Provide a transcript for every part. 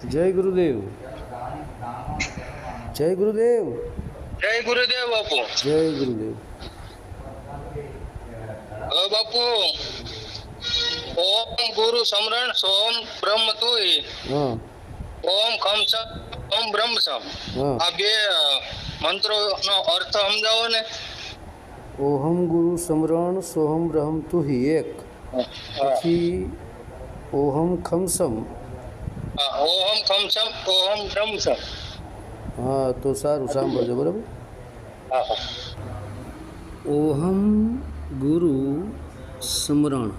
જય ગુરુદેવ જય ગુરુદેવ જય ગુરુદેવ બાપુ જય ગુરુદેવ હવે બાપુ ઓમ ગુરુ સમરણ સોમ બ્રહ્મ તુય હા ઓમ ખમ સમ ઓમ બ્રહ્મ સમ હા આ બે મંત્રો નો અર્થ સમજાવો ને ઓહમ ગુરુ સમરણ સોહમ બ્રહમ તુહી એક પછી ઓહમ ખમસમ હા, ઓમ ખમ સમ ઓમ બ્રહ્મ સમ હા તો સારું સાંભળજો બરાબર હા હા ઓહમ ગુરુ સ્મરણ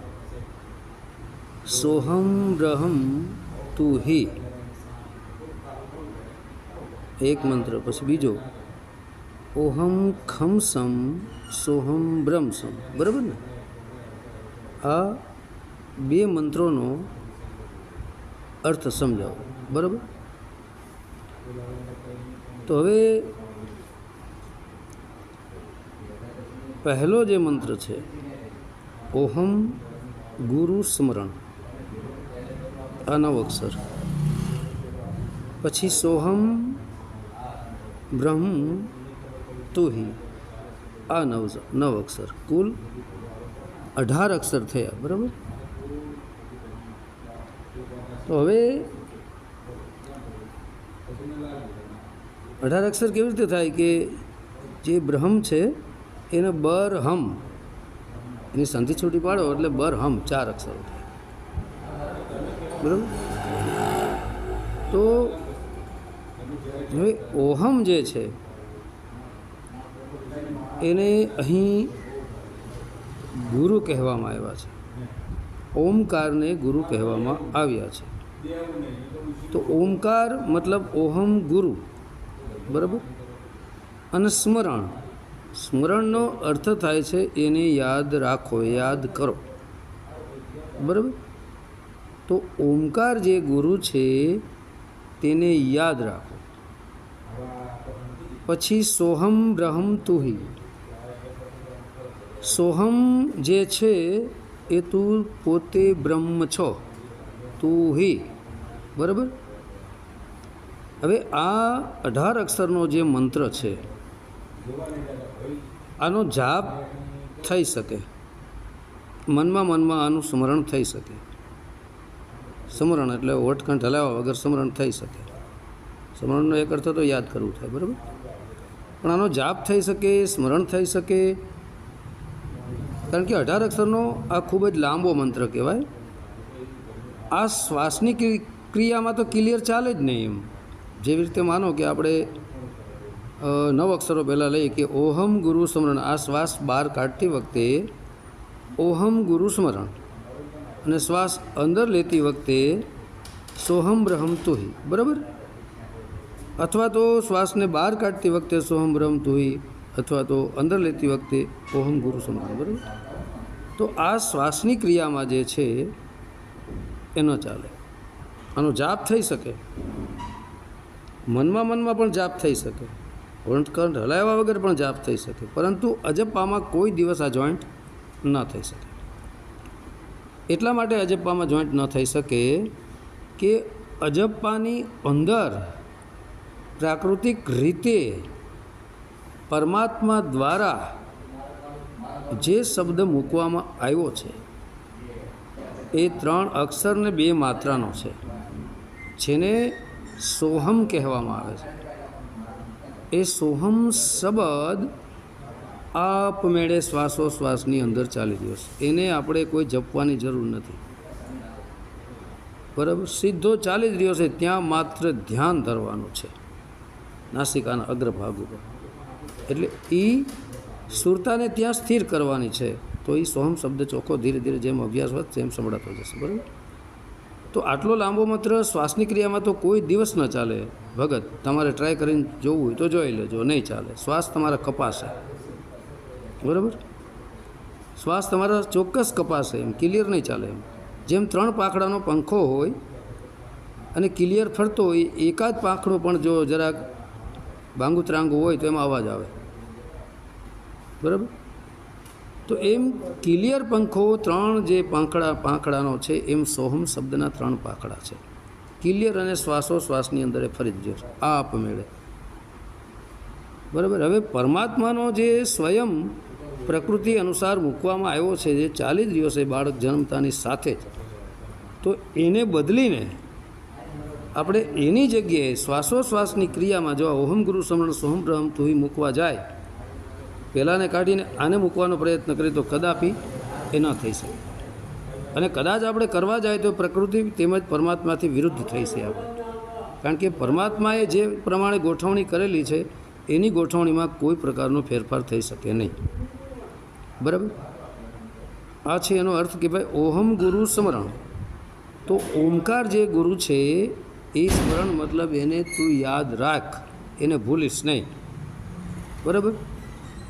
સોહમ બ્રહમ તું હિ એક મંત્ર પછી બીજો ઓહમ ખમસમ સોહમ બ્રહ્મસમ બરાબર ને આ બે મંત્રોનો અર્થ સમજાવો. બરાબર? તો હવે પહેલો જે મંત્ર છે, ઓહમ ગુરુ સ્મરણ. આ નવ અક્ષર. પછી સોહમ બ્રહ્મ તુહી. આ નવ નવ અક્ષર. કુલ અઢાર અક્ષર થયા. બરાબર? તો હવે અઢાર અક્ષર કેવી રીતે થાય કે જે બ્રહ્મ છે, એને બરહમ એની સંધિ છૂટી પાડો એટલે બરહમ ચાર અક્ષરો થાય. બરાબર? તો હવે ઓહમ જે છે, એને અહીં ગુરુ કહેવામાં આવ્યા છે. ઓમકારને ગુરુ કહેવામાં આવ્યા છે. તો ઓમકાર મતલબ ઓહમ ગુરુ, બરાબર? અને સ્મરણ. સ્મરણનો અર્થ થાય છે એને યાદ રાખો, યાદ કરો. બરાબર? તો ઓમકાર જે ગુરુ છે તેને યાદ રાખો. પછી સોહમ બ્રહમ તુહી. સોહમ જે છે એ તું પોતે બ્રહ્મ છો. તું હિ. બરાબર? હવે આ અઢાર અક્ષરનો જે મંત્ર છે, આનો જાપ થઈ શકે. મનમાં મનમાં આનું સ્મરણ થઈ શકે. સ્મરણ એટલે વટકંઠ હલાવ્યા વગર સ્મરણ થઈ શકે. સ્મરણનો એક અર્થ તો યાદ કરવું થાય, બરાબર? પણ આનો જાપ થઈ શકે, સ્મરણ થઈ શકે. કારણ કે અઢાર અક્ષરનો આ ખૂબ જ લાંબો મંત્ર કહેવાય. આ શ્વાસની ક્રિયામાં તો ક્લિયર ચાલે જ નહીં એમ. જેવી રીતે માનો કે આપણે નવ અક્ષરો પહેલાં લઈએ કે ઓહમ ગુરુ સ્મરણ. આ શ્વાસ બહાર કાઢતી વખતે ઓહમ ગુરુ સ્મરણ અને શ્વાસ અંદર લેતી વખતે સોહમ બ્રહમ તુહી. બરાબર? અથવા તો શ્વાસને બહાર કાઢતી વખતે સોહમ બ્રહમ તુહી અથવા તો અંદર લેતી વખતે ઓહમ ગુરુ સ્મરણ. બરાબર? તો આ શ્વાસની ક્રિયામાં જે છે એ ન ચાલે? આનો જાપ થઈ શકે. મનમાં મનમાં પણ જાપ થઈ શકે. વંટકંઠ હલાવ્યા વગર પણ જાપ થઈ શકે. પરંતુ અજપ્પામાં કોઈ દિવસ આ જોઈન્ટ ન થઈ શકે. એટલા માટે અજપ્પામાં જોઈન્ટ ન થઈ શકે કે અજપ્પાની અંદર પ્રાકૃતિક રીતે પરમાત્મા દ્વારા જે શબ્દ મૂકવામાં આવ્યો છે એ ત્રણ અક્ષર ને બે માત્રાનો છે, જેને સોહમ કહેવામાં આવે છે. એ સોહમ શબ્દ આપમેળે શ્વાસોશ્વાસની અંદર ચાલી રહ્યો છે. એને આપણે કોઈ જપવાની જરૂર નથી. બરાબર? સીધો ચાલી જ રહ્યો છે, ત્યાં માત્ર ધ્યાન ધરવાનું છે. નાસિકાના અગ્રભાગ ઉપર. એટલે એ સુરતાને ત્યાં સ્થિર કરવાની છે. તો એ સોહમ શબ્દ ચોખ્ખો ધીરે ધીરે જેમ અભ્યાસ વધશે એમ સંભળાતો જશે, બરાબર? તો આટલો લાંબો માત્ર શ્વાસની ક્રિયામાં તો કોઈ દિવસ ન ચાલે. ભગત, તમારે ટ્રાય કરીને જોવું હોય તો જોઈ લેજો, નહીં ચાલે. શ્વાસ તમારા કપાશે. બરાબર? શ્વાસ તમારા ચોક્કસ કપાશે એમ ક્લિયર નહીં ચાલે એમ. જેમ ત્રણ પાંખડાનો પંખો હોય અને ક્લિયર ફરતો હોય, એકાદ પાંખડો પણ જો જરાક બાંગુત્રાંગું હોય તો એમાં અવાજ આવે. બરાબર? તો એમ ક્લિયર પંખો ત્રણ જે પાંખડા, પાંખડાનો છે, એમ સોહમ શબ્દના ત્રણ પાંખડા છે. ક્લિયર અને શ્વાસોશ્વાસની અંદર એ ફરી જ આ આપમેળે. બરાબર? હવે પરમાત્માનો જે સ્વયં પ્રકૃતિ અનુસાર મૂકવામાં આવ્યો છે, જે ચાલી જ રહ્યો છે બાળક જન્મતાની સાથે જ. તો એને બદલીને આપણે એની જગ્યાએ શ્વાસોશ્વાસની ક્રિયામાં જો ઓહમ ગુરુ સમરણ સોહમ બ્રહ્મ તુહી મૂકવા જાય પહેલાંને કાઢીને આને મૂકવાનો પ્રયત્ન કરીએ તો કદાપી એ ન થઈ શકે. અને કદાચ આપણે કરવા જાય તો પ્રકૃતિ તેમજ પરમાત્માથી વિરુદ્ધ થઈ છે આપણે કારણ કે પરમાત્માએ જે પ્રમાણે ગોઠવણી કરેલી છે, એની ગોઠવણીમાં કોઈ પ્રકારનો ફેરફાર થઈ શકે નહીં. બરાબર? આ છે એનો અર્થ કે ભાઈ, ઓહમ ગુરુ સ્મરણ. તો ઓમકાર જે ગુરુ છે, એ સ્મરણ મતલબ એને તું યાદ રાખ, એને ભૂલીશ નહીં. બરાબર?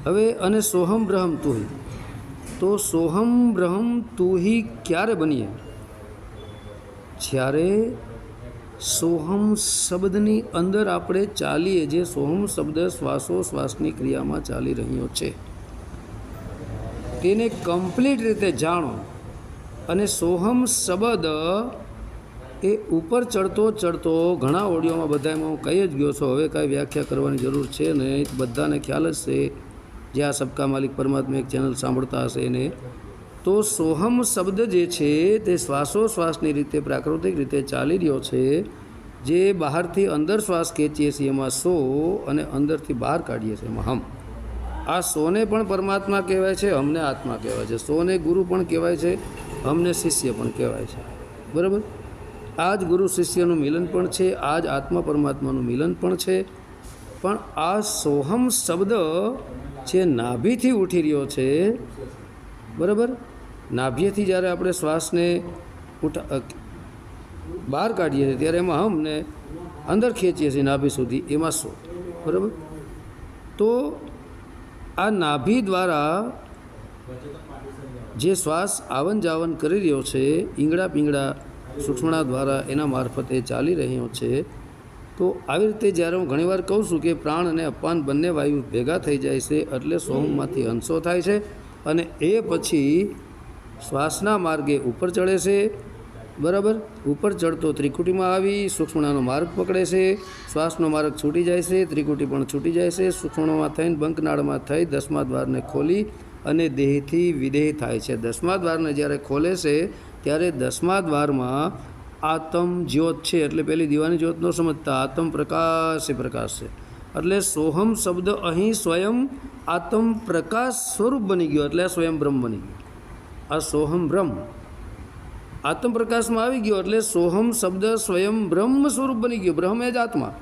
હવે અને સોહમ બ્રહમ તુહી. તો સોહમ બ્રહમ તુહી ક્યારે બનીએ? જ્યારે સોહમ શબ્દની અંદર આપણે ચાલીએ, જે સોહમ શબ્દ શ્વાસોશ્વાસની ક્રિયામાં ચાલી રહ્યો છે. તેને કમ્પ્લીટ રીતે જાણો. અને સોહમ શબ્દ એ ઉપર ચડતો ચડતો ઘણા ઓડિયોમાં બધામાં હું કહી જ ગયો છું, હવે કાંઈ વ્યાખ્યા કરવાની જરૂર છે ને બધાને ખ્યાલ જ છે. જે આ સબકા માલિક પરમાત્મા એક ચેનલ સાંભળતા હશે એને. તો સોહમ શબ્દ જે છે તે શ્વાસોશ્વાસની રીતે પ્રાકૃતિક રીતે ચાલી રહ્યો છે. જે બહારથી અંદર શ્વાસ ખેંચીએ છીએ એમાં સો અને અંદરથી બહાર કાઢીએ છીએ એમાં હમ. આ સોને પણ પરમાત્મા કહેવાય છે, હમને આત્મા કહેવાય છે. સોને ગુરુ પણ કહેવાય છે, હમને શિષ્ય પણ કહેવાય છે. બરાબર? આ જ ગુરુ શિષ્યનું મિલન પણ છે આ જ આત્મા પરમાત્માનું મિલન પણ છે. પણ આ સોહમ શબ્દ જે નાભીથી ઉઠી રહ્યો છે, બરાબર? નાભીએથી જ્યારે આપણે શ્વાસને ઉઠા બહાર કાઢીએ છીએ, ત્યારે એમાં અમને અંદર ખેંચીએ છીએ નાભી સુધી, એમાં સો બરાબર? તો આ નાભી દ્વારા જે શ્વાસ આવન જાવન કરી રહ્યો છે ઈંગડા પીંગડા સૂક્ષ્મણા દ્વારા એના મારફતે ચાલી રહ્યો છે તો આવી રીતે જ્યારે હું ઘણીવાર કહું છું કે પ્રાણ અને અપાન બંને વાયુ ભેગા થઈ જાય છે એટલે સોમમાંથી અંશો થાય છે અને એ પછી શ્વાસના માર્ગે ઉપર ચડે છે, બરાબર? ઉપર ચડતો ત્રિકુટીમાં આવી, સૂક્ષ્મણાનો માર્ગ પકડે છે, શ્વાસનો માર્ગ છૂટી જાય છે, ત્રિકુટી પણ છૂટી જાય છે, સૂક્ષ્મણમાં થઈને બંકનાળમાં થઈ દસમા દ્વારને ખોલી અને દેહથી વિદેહ થાય છે. દસમા દ્વારને જ્યારે ખોલે છે, ત્યારે દસમા દ્વારમાં આતમ જ્યોત છે એટલે પેલી દીવાની જ્યોત ન સમજતા, આતમ પ્રકાશ એ પ્રકાશ. છે એટલે સોહમ શબ્દ અહીં સ્વયં આતમ પ્રકાશ સ્વરૂપ બની ગયો, એટલે આ સ્વયં બ્રહ્મ બની ગયો. આ સોહમ બ્રહ્મ. આત્મ પ્રકાશમાં આવી ગયો, એટલે સોહમ શબ્દ સ્વયં બ્રહ્મ સ્વરૂપ બની ગયો. બ્રહ્મ એ જ આત્મા.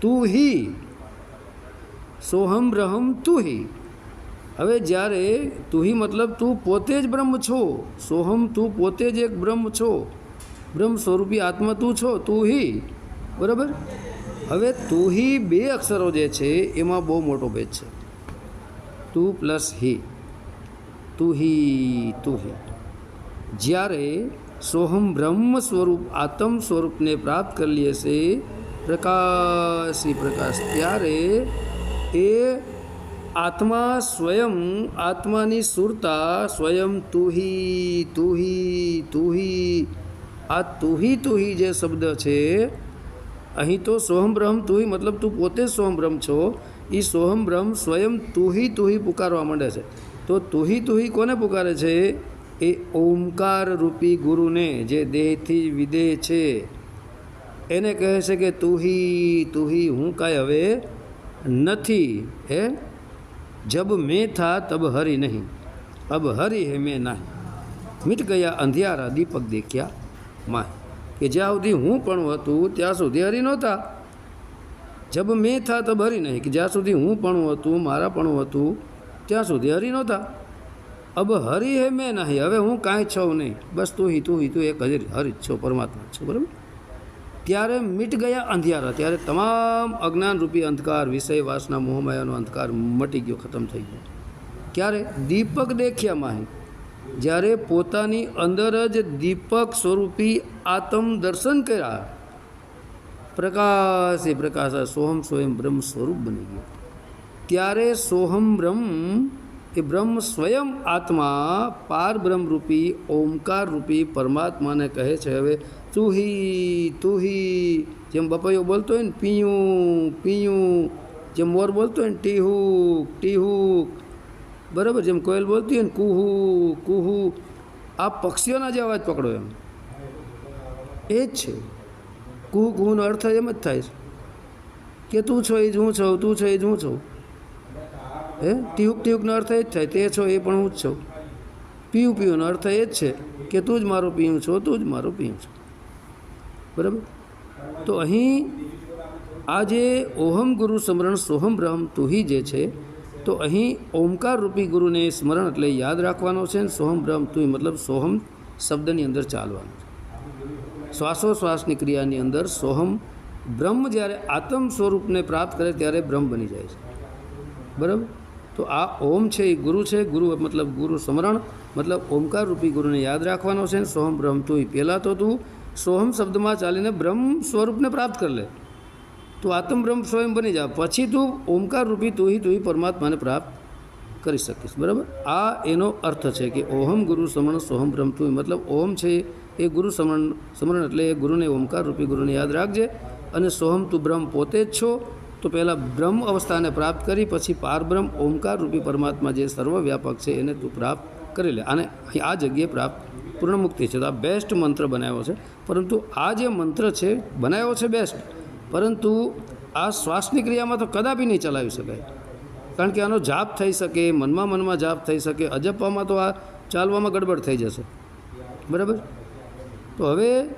તું હિ. સોહમ બ્રહમ તું હિ. હવે જ્યારે તું હિ મતલબ તું પોતે જ બ્રહ્મ છો. સોહમ તું પોતે જ એક બ્રહ્મ છો. બ્રહ્મ સ્વરૂપી આત્મા તું છો, તું હિ. બરાબર? હવે તું હિ બે અક્ષરો જે છે, એમાં બહુ મોટો ભેદ છે. તું પ્લસ હિ. તું હિ તું હિ. જ્યારે સોહમ બ્રહ્મ સ્વરૂપ આત્મ સ્વરૂપને પ્રાપ્ત કરી લે છે, પ્રકાશી પ્રકાશ, ત્યારે એ આત્મા સ્વયં, આત્માની સુરતા સ્વયં તુહી તુહી તુહી આ તુહી તુહી જે શબ્દ છે, અહીં તો સોહમ બ્રહ્મ તુહી મતલબ તું પોતે સોહમ બ્રહ્મ છો. એ સોહમ બ્રહ્મ સ્વયં તુહી તુહી પુકારવા માંડે છે. તો તુહી તુહી કોને પુકારે છે? એ ઓમકાર રૂપી ગુરુને, જે દેહથી વિદેહ છે. એને કહે છે કે તુહી તુહી હું કાંઈ હવે નથી, હે? જબ મેં થા તબ હરી નહીં. અબ હરી હે મેં નહીં. મિટ ગયા અંધિયારા દીપક દેખ્યા. માય કે જ્યાં સુધી હું પણ હતું, ત્યાં સુધી હરી નહોતા. જબ મેં થા તબ હરી નહીં, કે જ્યાં સુધી હું પણ હતું, મારા પણ હતું, ત્યાં સુધી હરી નહોતા. અબ હરી હે મેં નહીં, હવે હું કાંઈ છું નહીં. બસ તું હી તું હી, તું એક હજર હરી છો, પરમાત્મા છો, બરાબર? ત્યારે મીટ ગયા અંધિયારા, ત્યારે તમામ અજ્ઞાન રૂપી અંધકાર, વિષય વાસના મોહમાયાનો અંધકાર મટી ગયો, ખતમ થઈ ગયો. ક્યારે? દીપક દેખ્યા માહી. જ્યારે પોતાની અંદર જ દીપક સ્વરૂપી આત્મ દર્શન કર્યા, પ્રકાશ એ પ્રકાશ સોહમ સ્વયં બ્રહ્મ સ્વરૂપ બની ગયું. ત્યારે સોહમ બ્રહ્મ એ બ્રહ્મ સ્વયં આત્મા પાર બ્રહ્મરૂપી ઓમકાર રૂપી પરમાત્માને કહે છે હવે, તુહી તુહી જેમ બપૈયો બોલતો હોય ને, પીયું પીયું જેમ મોર બોલતો હોય ને, ટીહુક ટીહુક બરાબર, જેમ કોયલ બોલતી હોય ને, કુહુ કુહુ આ પક્ષીઓના જે અવાજ પકડો એમ. એ જ છે. કુહુ, કુહુનો અર્થ એમ જ થાય છે. કે તું છો એ જ હું છું, તું છો એ જ હું છું. હે? ટીહુક, ટીહુકનો અર્થ એ જ થાય. તે છો એ પણ હું જ છું. પીયું પીયુંનો અર્થ એ જ છે કે તું જ મારું પીયું છો, તું જ મારું પીયું છો. બરાબર? તો અહીં આ જે ઓહમ ગુરુ સ્મરણ, સોહમ બ્રહ્મ તુહી જે છે તો અહીં ઓમકાર રૂપી ગુરુને સ્મરણ એટલે યાદ રાખવાનો છે ને સોહમ બ્રહ્મ તુહી મતલબ સોહમ શબ્દની અંદર ચાલવાનું છે. શ્વાસોશ્વાસની ક્રિયાની અંદર સોહમ બ્રહ્મ જ્યારે આત્મ સ્વરૂપને પ્રાપ્ત કરે ત્યારે બ્રહ્મ બની જાય છે. બરાબર? તો આ ઓમ છે, એ ગુરુ છે. ગુરુ મતલબ ગુરુ સ્મરણ, મતલબ ઓમકાર રૂપી ગુરુને યાદ રાખવાનો છે ને સોહમ બ્રહ્મ, તું પહેલાં તો તું સોહમ શબ્દમાં ચાલીને બ્રહ્મ સ્વરૂપને પ્રાપ્ત કરી લે. તું આત્મબ્રહ્મ સ્વયં બની જા. પછી તું ઓમકાર રૂપી તુહી તુહી પરમાત્માને પ્રાપ્ત કરી શકીશ. બરાબર? આ એનો અર્થ છે કે ઓહમ ગુરુ સમરણ સોહમ બ્રહ્મ તું મતલબ ઓમ છે એ ગુરુ સમરણ સમરણ એટલે એ ગુરુને ઓમકાર રૂપી ગુરુને યાદ રાખજે અને સોહમ તું બ્રહ્મ પોતે જ છો. તો પહેલાં બ્રહ્મ અવસ્થાને પ્રાપ્ત કરી, પછી પારબ્રહ્મ ઓમકાર રૂપી પરમાત્મા જે સર્વવ્યાપક છે એને તું પ્રાપ્ત કરી લે. અને આ જગ્યાએ પ્રાપ્ત પૂર્ણ મુક્તિ છે. તો આ બેસ્ટ મંત્ર બનાવ્યો છે. પરંતુ આ જે મંત્ર છે, બનાવ્યો છે બેસ્ટ પરંતુ આ શ્વાસની ક્રિયામાં તો કદાપી નહીં ચલાવી શકાય. કારણ કે આનો જાપ થઈ શકે, મનમાં મનમાં જાપ થઈ શકે, અજપવામાં તો આ ચાલવામાં ગડબડ થઈ જશે. બરાબર? તો હવે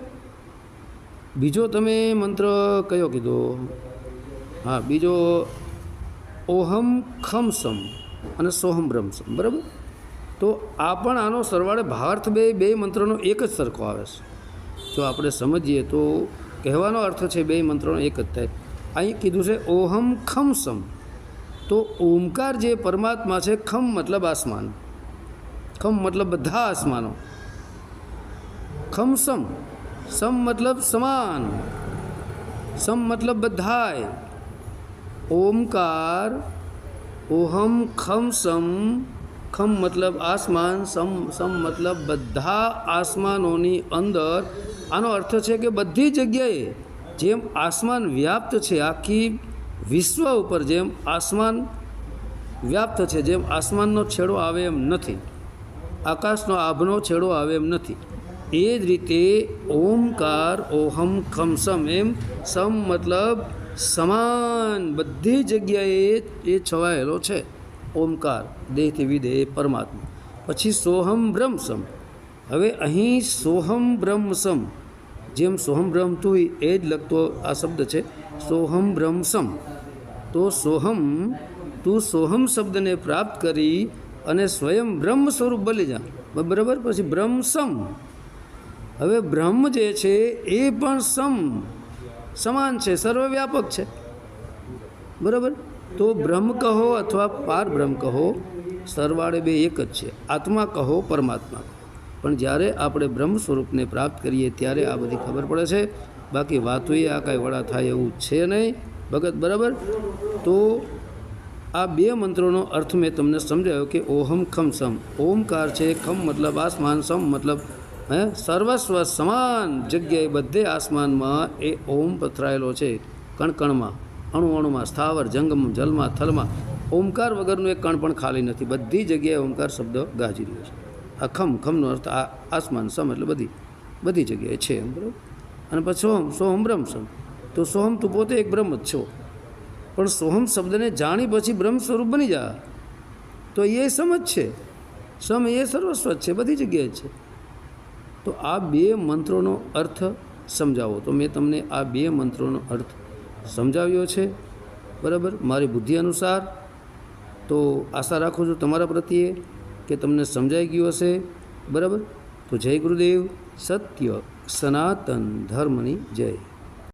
બીજો તમે મંત્ર કયો કીધો? હા, બીજો ઓહમ ખમ સમ અને સોહમ બ્રહ્મસમ. બરાબર? તો આ પણ આનો સરવાળે ભારત બે બે મંત્રનો એક જ સરખો આવે છે. જો આપણે સમજીએ તો કહેવાનો અર્થ છે બે મંત્રોનો એક જ થાય. અહીં કીધું છે, ઓહમ ખમ સમ. તો ઓમકાર જે પરમાત્મા છે, ખમ મતલબ આસમાન. ખમ મતલબ બધા આસમાનો. ખમ સમ. સમ મતલબ સમાન. સમ મતલબ બધાય. ઓમકાર, ઓહમ ખમ સમ ખમ મતલબ આસમાન, સમ સમ મતલબ બધા આસમાનોની અંદર. આનો અર્થ છે કે બધી જગ્યાએ જેમ આસમાન વ્યાપ્ત છે, આખી વિશ્વ ઉપર જેમ આસમાન વ્યાપ્ત છે, જેમ આસમાનનો છેડો આવે એમ નથી, આકાશનો આભનો છેડો આવે એમ નથી. એ જ રીતે ઓમકાર, ઓહમ ખમ સમ એમ સમ મતલબ સમાન બધી જગ્યાએ એ છવાયેલો છે. ઓમકાર દેહથી વિદેહ, પરમાત્મા. પછી સોહમ બ્રહ્મ સમ હવે અહીં સોહમ બ્રહ્મ સમ જેમ સોહમ બ્રહ્મ તું એ જ લગતો આ શબ્દ છે. સોહમ બ્રહ્મ સમ તો સોહમ, તું સોહમ શબ્દને પ્રાપ્ત કરી અને સ્વયં બ્રહ્મ સ્વરૂપ બની જા. બરાબર? પછી બ્રહ્મ સમ હવે બ્રહ્મ જે છે એ પણ સમ. સમાન છે, સર્વવ્યાપક છે. બરાબર? તો બ્રહ્મ કહો અથવા પાર બ્રહ્મ કહો, સરવાળે બે એક જ છે. આત્મા કહો, પરમાત્મા પણ જ્યારે આપણે બ્રહ્મ સ્વરૂપને પ્રાપ્ત કરીએ ત્યારે આ બધી ખબર પડે છે. બાકી વાતોએ આ કાંઈ વડા થાય એવું છે નહીં. ભગત, બરાબર? તો આ બે મંત્રોનો અર્થ મેં તમને સમજાયો કે ઓહમ ખમ સમ. ઓમકાર છે, ખમ મતલબ આસમાન, સમ મતલબ, હે, સર્વસ્વ સમાન જગ્યાએ બધે આસમાનમાં એ ઓમ પથરાયેલો છે, કણકણમાં. અણુ અણુમાં સ્થાવર જંગમ જલમાં, થલમાં, ઓમકાર વગરનું એક કણ પણ ખાલી નથી. બધી જગ્યાએ ઓમકાર શબ્દ ગાજી રહ્યો છે. આ ખમ, ખમનો અર્થ આ આસમાન, સમ એટલે બધી બધી જગ્યાએ છે એમ, બરાબર? અને પછી સોહમ સોહમ બ્રહ્મ સમ. તો સોહમ તું પોતે એક બ્રહ્મ જ છો. પણ સોહમ શબ્દને જાણી પછી બ્રહ્મ સ્વરૂપ બની જા. તો એ સમજ છે. સમ એ સર્વસ્વ છે, બધી જગ્યાએ છે. તો આ બે મંત્રોનો અર્થ સમજાવો. તો મેં તમને આ બે મંત્રોનો અર્થ સમજાવ્યો છે. બરાબર? મારી બુદ્ધિ અનુસાર. તો આશા રાખું છું તમારા પ્રત્યે કે તમને સમજાઈ ગયું હશે. બરાબર? તો જય ગુરુદેવ. સત્ય સનાતન ધર્મની જય.